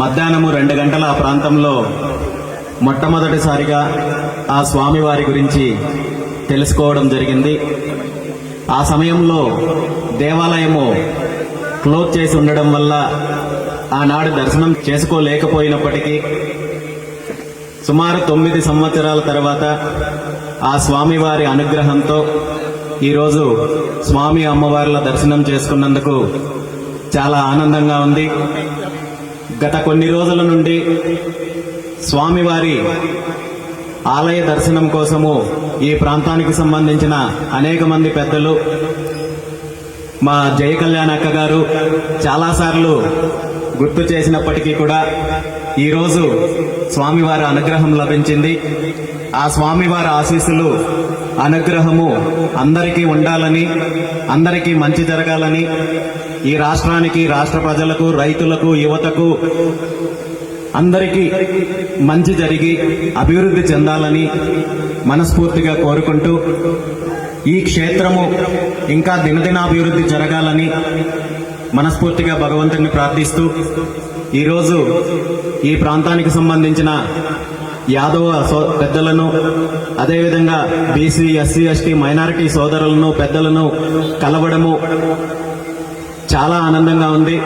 మధ్యాహ్నము రెండు గంటల ఆ ప్రాంతంలో మొట్టమొదటిసారిగా ఆ స్వామివారి గురించి తెలుసుకోవడం జరిగింది. ఆ సమయంలో దేవాలయము క్లోజ్ చేసి ఉండడం వల్ల ఆనాడు దర్శనం చేసుకోలేకపోయినప్పటికీ సుమారు తొమ్మిది సంవత్సరాల తర్వాత ఆ స్వామివారి అనుగ్రహంతో ఈరోజు స్వామి అమ్మవార్ల దర్శనం చేసుకున్నందుకు చాలా ఆనందంగా ఉంది. గత కొన్ని రోజుల నుండి స్వామివారి ఆలయ దర్శనం కోసము ఈ ప్రాంతానికి సంబంధించిన అనేక మంది పెద్దలు మా జయ కళ్యాణ్ అక్క గారు చాలాసార్లు గుర్తు చేసినప్పటికీ కూడా ఈరోజు స్వామివారి అనుగ్రహం లభించింది. ఆ స్వామివారి ఆశీస్సులు అనుగ్రహము అందరికీ ఉండాలని అందరికీ మంచి జరగాలని ఈ రాష్ట్రానికి రాష్ట్ర ప్రజలకు రైతులకు యువతకు అందరికీ మంచి జరిగి అభివృద్ధి చెందాలని మనస్ఫూర్తిగా కోరుకుంటూ ఈ క్షేత్రము ఇంకా దినదినాభివృద్ధి జరగాలని మనస్ఫూర్తిగా భగవంతుని ప్రార్థిస్తూ ఈరోజు ఈ ప్రాంతానికి సంబంధించిన యాదవ సో పెద్దలను అదేవిధంగా బీసీ ఎస్సీ ఎస్టీ మైనారిటీ సోదరులను పెద్దలను కలవడము చాలా ఆనందంగా ఉంది.